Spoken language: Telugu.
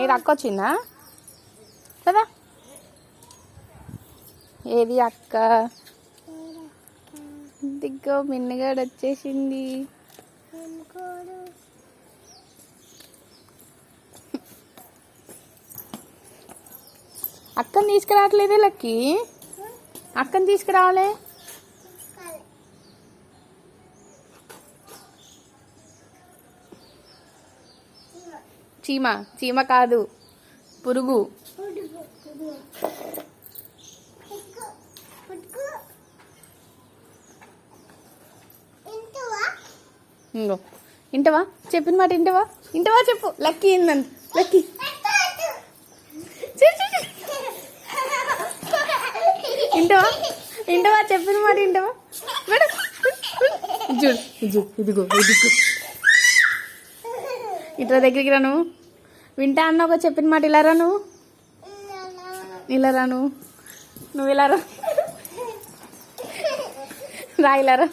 ఏది అక్క వచ్చిందా కదా ఏది అక్క? దిగ్గో మిన్నగాడు వచ్చేసింది. అక్కని తీసుకురావట్లేదే లక్కి? అక్కని తీసుకురావాలే? చీమ. చీమ కాదు. పురుగు. ఇంగో. ఇంటవా? చెప్పిన మాట ఇంటవా? ఇంటవా చెప్పు. లక్కీ ఏందంట లక్కీ. ఇంటవా? ఇంటవా? చెప్పిన మాట ఇంటవా? మేడం. చూడు ఇది ఇదిగో ఇదిగో. ఇట్లా దగ్గరికి రాను వింటా అన్న ఒక చెప్పిన మాట ఇలా రా నువ్వు. ఇలా రా నువ్వు. నువ్వు ఇలా రా. రా ఇలా రా.